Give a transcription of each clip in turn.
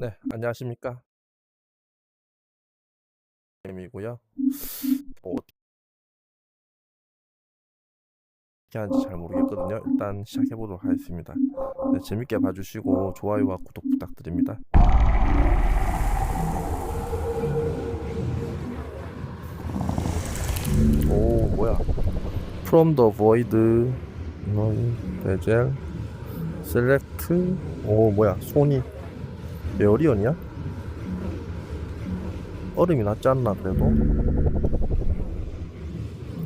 네, 안녕하십니까? 이고요. 뭐 어떻게 하는지 잘 모르겠거든요. 일단 시작해 보도록 하겠습니다. 네, 재밌게 봐주시고 좋아요와 구독 부탁드립니다. 오, 뭐야? From the void, noise, bezel. 오, 뭐야? 손이 에어리언이야? 얼음이 낫지 않나 그래도?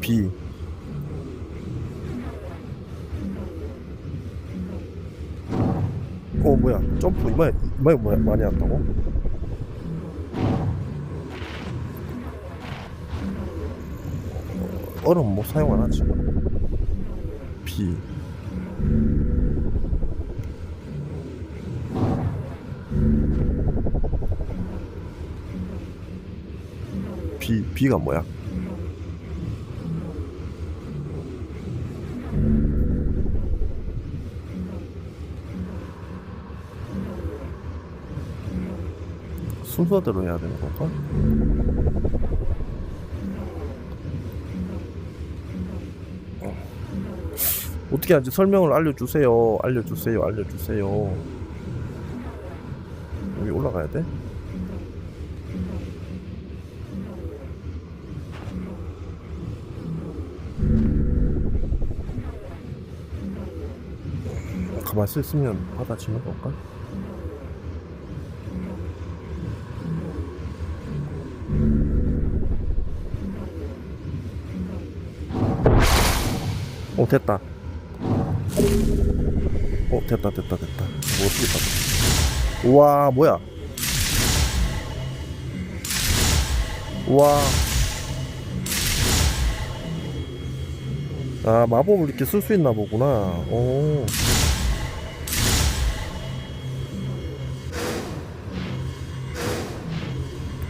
B 어 뭐야 점프 이마에 이마에 뭐야 많이 한다고? 얼음 뭐 사용 안 하지 B B가 뭐야? 순서대로 해야 되는 건가? 어. 어떻게 하는지 설명을 알려주세요. 알려주세요. 알려주세요. 여기 올라가야 돼? 가만히 있으면 받아지는 건가? 어 됐다. 어 됐다 됐다 됐다. 뭐 어떻게 받아 우와 뭐야? 우와. 아 마법을 이렇게 쓸 수 있나 보구나. 오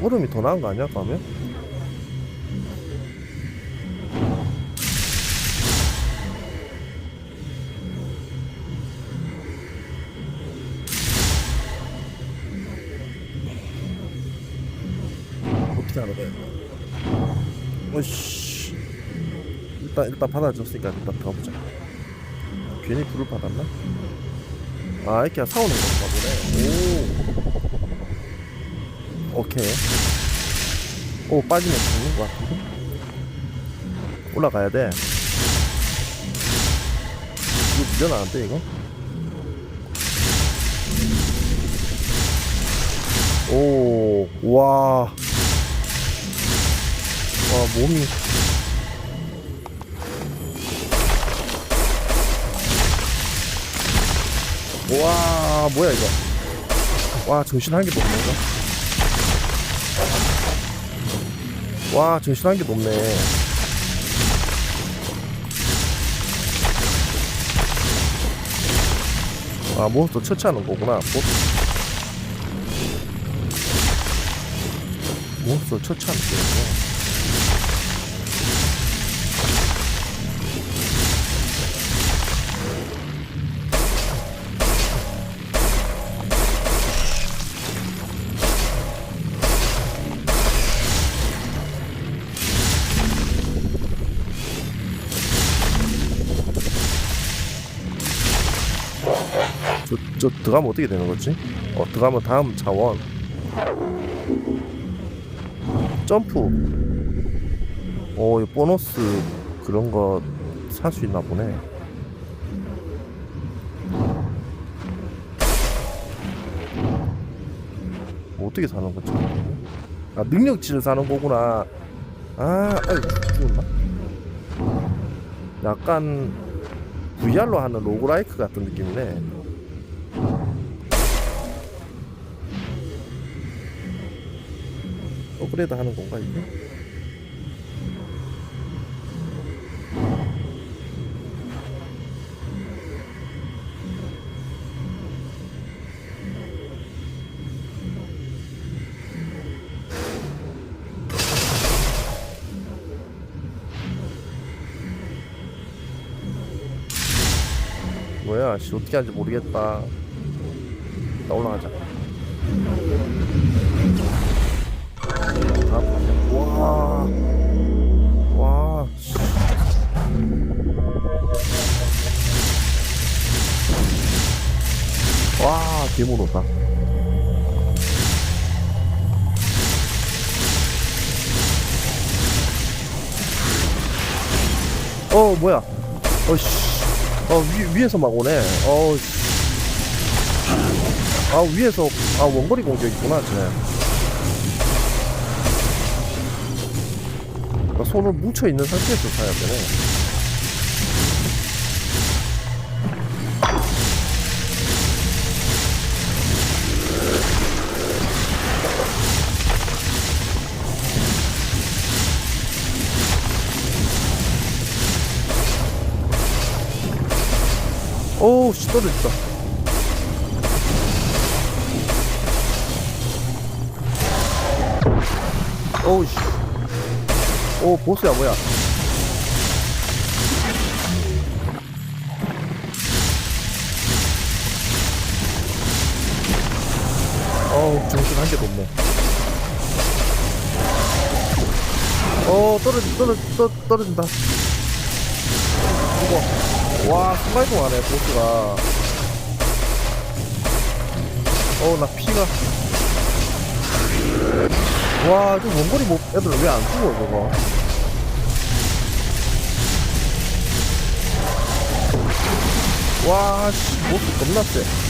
얼음이 더 나은 거 아니야 그러면? 어떻게? 어씨 일단 일단 받아줬으니까 일단 가보자. 괜히 불을 받았나? 아 이렇게 사오는 건가 보네. 오. 오케이. 오 빠지면 죽는 것 같은데? 올라가야 돼. 이거 밀려나는데 이거? 오, 와. 와, 몸이. 와, 뭐야, 이거. 와, 정신 한 개도 없네, 이거. 와, 정신 한 개도 없네. 아, 몬스터 처치하는 거구나. 뭐, 몬스터 처치하는 거구나. 저, 저 들어가면 어떻게 되는 거지? 어, 들어가면 다음 자원. 점프. 오, 이 보너스 그런 거 살 수 있나 보네. 뭐 어떻게 사는 거지? 아, 능력치를 사는 거구나. 아, 아유, 죽었나? 약간 VR로 하는 로그라이크 같은 느낌이네. 업그레이드 하는 건가 이게? 뭐야 씨 어떻게 하는지 모르겠다 나 올라가자 와, 개무로다. 어, 뭐야. 어, 씨. 어, 위, 위에서 막 오네. 어, 씨. 아, 위에서, 아, 원거리 공격 있구나, 쟤네. 그러니까 손을 뭉쳐 있는 상태에서 사야 되네. 씨, 떨어졌다. 오우, 씨. 오, 보스야, 뭐야. 어우, 정신 한 개도 없네. 어, 떨어지, 떨어지, 떨, 떨어진다. 우와. 와, 순간이동하네, 보스가. 어, 나 피가. 와, 저 원거리 못, 애들 왜 안 죽어, 저거. 와, 씨, 보스 겁나 세.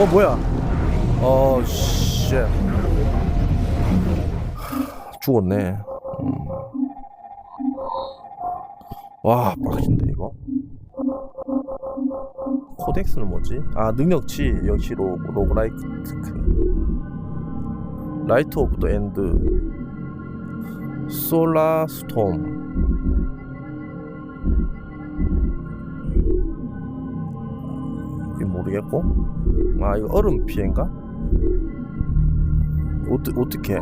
어, 뭐야. 어, 씨. 죽었네. 음. 와, 빡신데, 이거. 코덱스는 뭐지? 아, 능력치, 역시 로, 로그라이크. 라이트 오브 더 엔드. 솔라 스톰. 모르겠고. 아, 이거 얼음 피해인가? 어떠, 어떻게?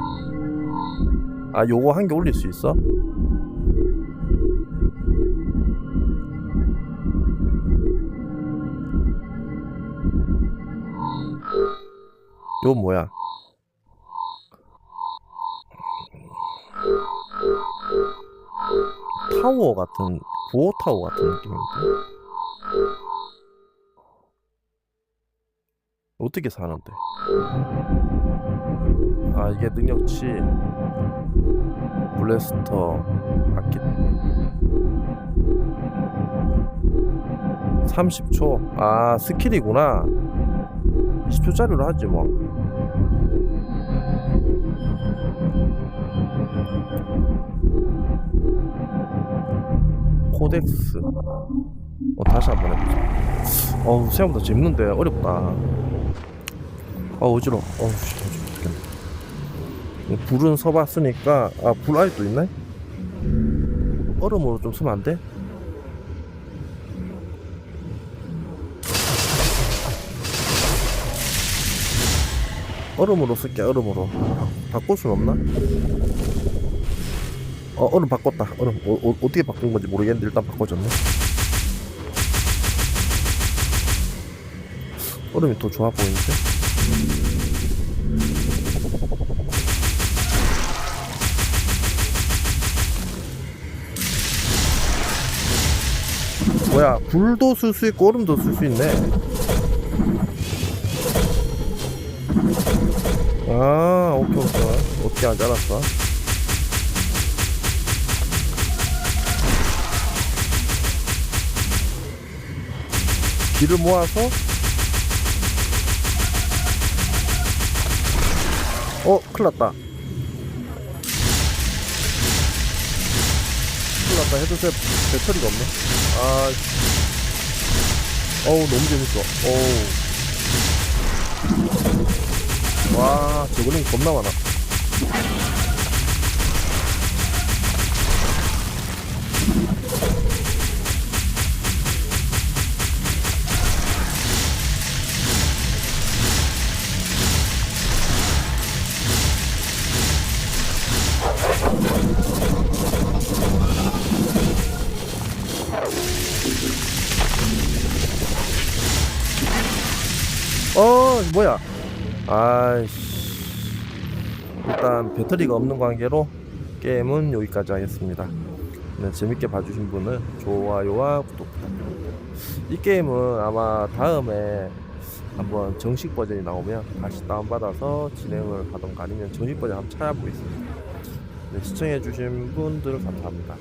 아, 요거 한 개 올릴 수 있어? 요건 뭐야? 타워 같은, 부호 타워 같은 느낌인데? 어떻게 사는데? 아 이게 능력치. 블래스터 바퀴 30초? 아 스킬이구나. 20초짜리로 하지 뭐. 코덱스. 어 다시 한번 해보자. 어우 생각보다 재밌는데 어렵다 아 어지러워 어우 씨 죽겠네 불은 서봤으니까 아불 아직도 있네? 얼음으로 좀 쓰면 안 돼? 얼음으로 쓸게 얼음으로 바, 바꿀 순 없나? 어 얼음 바꿨다 얼음 어, 어, 어떻게 바꾼 건지 모르겠는데 일단 바꿔줬네 얼음이 더 좋아 보이는데? 뭐야 불도 쓸 수 있고 얼음도 쓸 수 있네. 아 오케이 오케이. 어떻게 하지 알았어. 비를 모아서 어 큰일났다. 큰일났다. 헤드셋 배터리가 없네. 아 어우 너무 재밌어. 어우. 와 저거는 겁나 많아 어 뭐야? 아이씨. 일단 배터리가 없는 관계로 게임은 여기까지 하겠습니다. 네, 재밌게 봐주신 분은 좋아요와 구독 부탁드립니다. 이 게임은 아마 다음에 한번 정식 버전이 나오면 다시 다운받아서 진행을 하던가 아니면 정식 버전 한번 찾아보겠습니다. 네, 시청해주신 분들 감사합니다